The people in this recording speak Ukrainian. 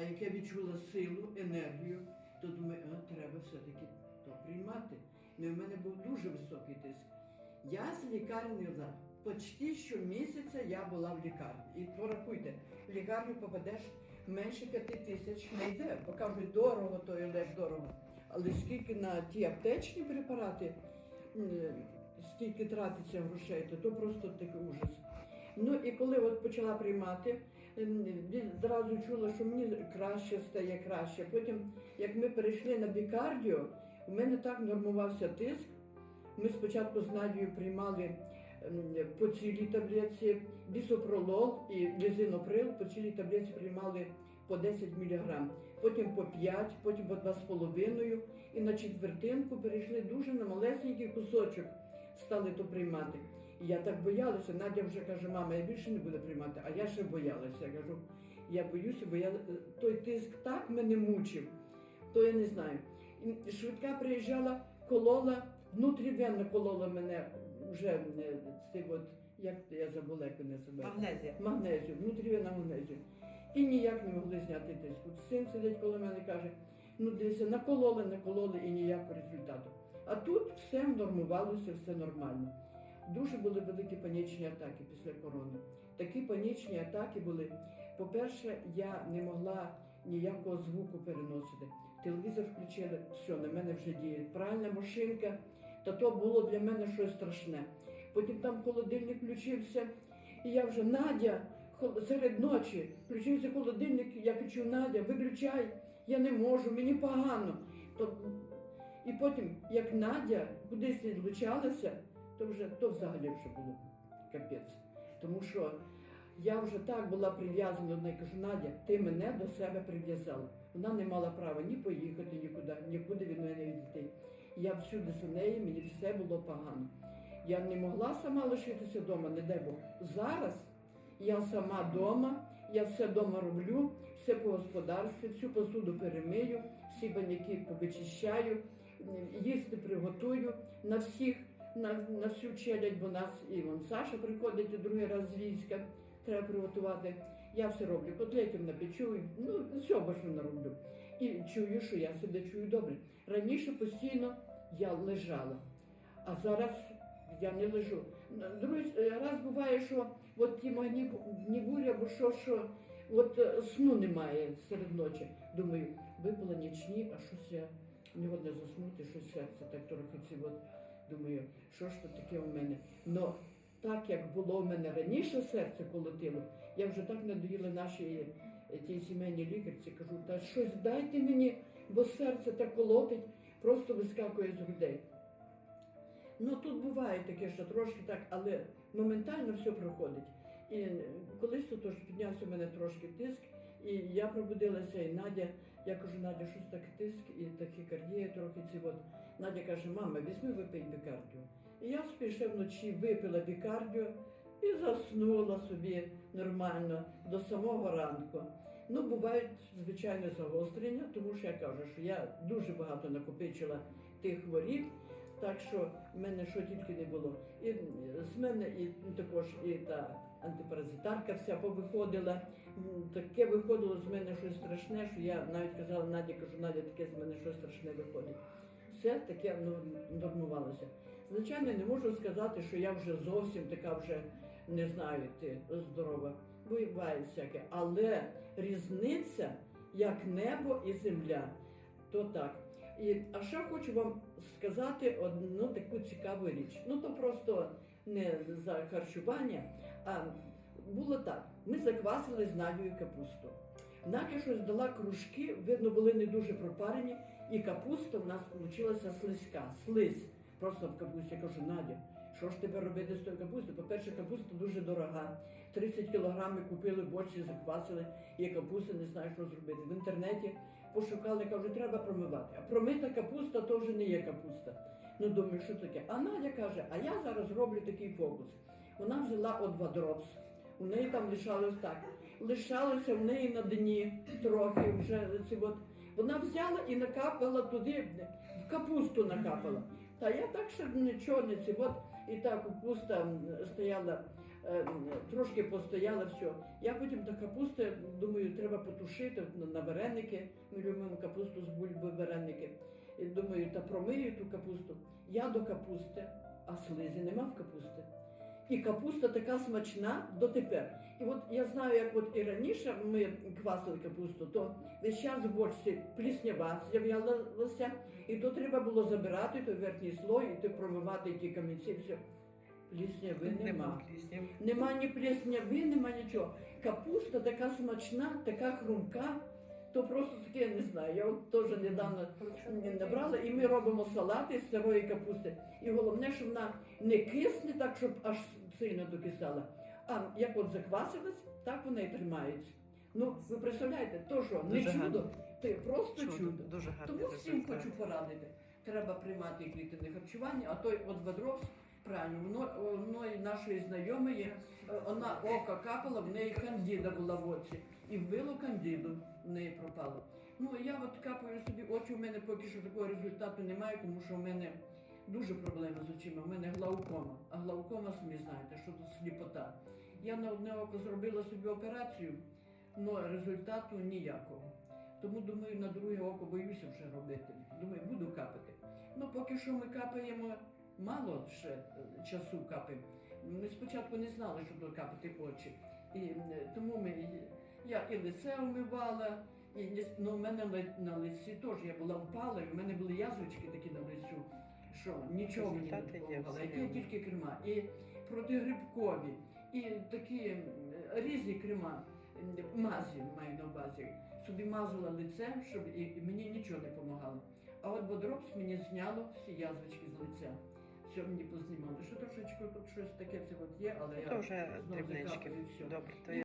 А як я відчула силу, енергію, то думаю, а, треба все-таки то приймати. І в мене був дуже високий тиск. Я з лікарні за почти щомісяця я була в лікарні. І порахуйте, в лікарню попадеш менше п'яти тисяч не йде, бо дорого, то лек дорого. Але скільки на ті аптечні препарати, м, стільки тратиться грошей, то, то просто такий ужас. Ну і коли от почала приймати, м, відразу чула, що мені краще стає краще. Потім, як ми перейшли на бікардіо, у мене так нормувався тиск. Ми спочатку з Надією приймали ем, по цілій таблетці бісопролол і лізиноприл, по цілій таблетці приймали по 10 мг, потім по 5, потім по 2,5 і на четвертинку перейшли дуже на малесенький кусочок, стали то приймати. І я так боялася, Надя вже каже, мама, я більше не буду приймати, а я ще боялася. Я кажу, я боюся, бо я той тиск так мене мучив, то я не знаю. І швидка приїжджала, колола, внутрівенно колола мене вже е, цей от, як я забула, як вони себе. Магнезія. Магнезію, внутрівенно магнезію. І ніяк не могли зняти тиск. Син сидить коло мене і каже, ну дивися, накололи, накололи і ніякого результату. А тут все нормувалося, все нормально. Дуже були великі панічні атаки після корони. Такі панічні атаки були. По-перше, я не могла ніякого звуку переносити. Телевізор включили, все, на мене вже діє. Пральна машинка, та то було для мене щось страшне. Потім там холодильник включився, і я вже Надя серед ночі включився холодильник, я кричу, Надя, виключай, я не можу, мені погано. То... І потім, як Надя кудись відлучалася, то вже то взагалі вже було капець. Тому що я вже так була прив'язана до неї, кажу, Надя, ти мене до себе прив'язала. Вона не мала права ні поїхати нікуди, нікуди від мене відійти. Я всюди за нею, мені все було погано. Я не могла сама лишитися вдома, не дай Бог. Зараз я сама вдома, я все вдома роблю, все по господарстві, всю посуду перемию, всі баняки повичищаю, їсти приготую на всіх, на, на всю челядь, бо нас і Саша приходить і другий раз з війська, треба приготувати. Я все роблю, котлетів напечу, ну все башно роблю. І чую, що я себе чую добре. Раніше постійно я лежала, а зараз я не лежу. Другий раз буває, що от ті магні бурі або що, що от е, сну немає серед ночі. Думаю, випала нічні, а щось я не годна заснути, щось серце так трохи ці от. Думаю, що ж то таке у мене. Но так як було в мене раніше серце колотило, я вже так надоїла нашій е, тій сімейній лікарці, кажу, та щось дайте мені, бо серце так колотить, просто вискакує з грудей. Ну тут буває таке, що трошки так, але моментально все проходить. І колись тут піднявся в мене трошки тиск, і я пробудилася, і Надя, я кажу, Надя, щось так тиск і тахікардія трохи ці от. Надя каже, мама, візьми випий бікардіо. І я спіше вночі випила бікардіо і заснула собі нормально до самого ранку. Ну, бувають звичайно загострення, тому що я кажу, що я дуже багато накопичила тих хворіб. Так що в мене що тільки не було. І з мене і також і та антипаразитарка вся повиходила. Таке виходило з мене щось страшне, що я навіть казала Наді, кажу, Надя, таке з мене щось страшне виходить. Все таке нормувалося. Звичайно, не можу сказати, що я вже зовсім така вже не знаю, ти здорова. Буває всяке. Але різниця як небо і земля. То так. І, а ще хочу вам сказати одну таку цікаву річ. Ну то просто не за харчування, а було так. Ми заквасили з Надією капусту. Надя щось дала кружки, видно, були не дуже пропарені, і капуста в нас вийшла слизька, слизь. Просто в капусті. Я кажу, Надя, що ж тепер робити з тою капустою? По-перше, капуста дуже дорога. 30 кілограмів купили, борщі заквасили, і капуста не знаю, що зробити. В інтернеті пошукали, кажуть, треба промивати. А промита капуста то вже не є капуста. Ну, думаю, що таке. А Надя каже, а я зараз роблю такий фокус. Вона взяла одва дропс. У неї там лишалось так. Лишалося в неї на дні трохи вже ці от. Вона взяла і накапала туди, в капусту накапала. Та я так ще нічого не ці. От і та капуста стояла е, трошки постояла, все. Я потім до капусти думаю, треба потушити на вареники. Ми любимо капусту з бульби вареники. І думаю, та промию ту капусту. Я до капусти, а слизі нема в капусти. І капуста така смачна дотепер. І от я знаю, як от і раніше ми квасили капусту, то весь час в бочці пліснява з'являлася, і то треба було забирати той верхній слой, і ти промивати ті камінці. Все. Плісняви нема. пліснів. Нема ні плесняви, нема нічого. Капуста така смачна, така хрумка, то просто таке я не знаю. Я от теж недавно набрала, і ми робимо салати з сирої капусти. І головне, що вона не кисне так, щоб аж сильно докисала. А як от заквасилась, так вона і тримається. Ну, ви представляєте, то що, не Дуже чудо, гарно. то просто чудо. Дуже гарно. Тому всім хочу порадити. Треба приймати клітинне харчування, а той от Ведровсь, правильно, воно нашої знайомої, е, вона око капала, в неї кандіда була в оці. І вбило кандіду, в неї пропало. Ну, я от капаю собі очі, у мене поки що такого результату немає, тому що в мене дуже проблеми з очима. У мене глаукома. А глаукома, самі знаєте, що тут сліпота. Я на одне око зробила собі операцію, але результату ніякого. Тому думаю, на друге око боюся вже робити. Думаю, буду капати. Ну, поки що ми капаємо мало ще е, часу капаємо. Ми спочатку не знали, що то капати очі. І тому ми, я і лице вмивала, і ну, в мене на лиці теж я була впала, і в мене були язвички такі на лицю, що нічого мені не допомагало. Які тільки крема, і протигрибкові, і такі різні крема, мазі маю на увазі. Собі мазала лице, щоб і, мені нічого не допомагало. А от бодропс мені зняло всі язвички з лиця. Все мені познімали. Що трошечки тут щось таке це от є, але я То вже знову дрібнички. закапую і все. Добре, то І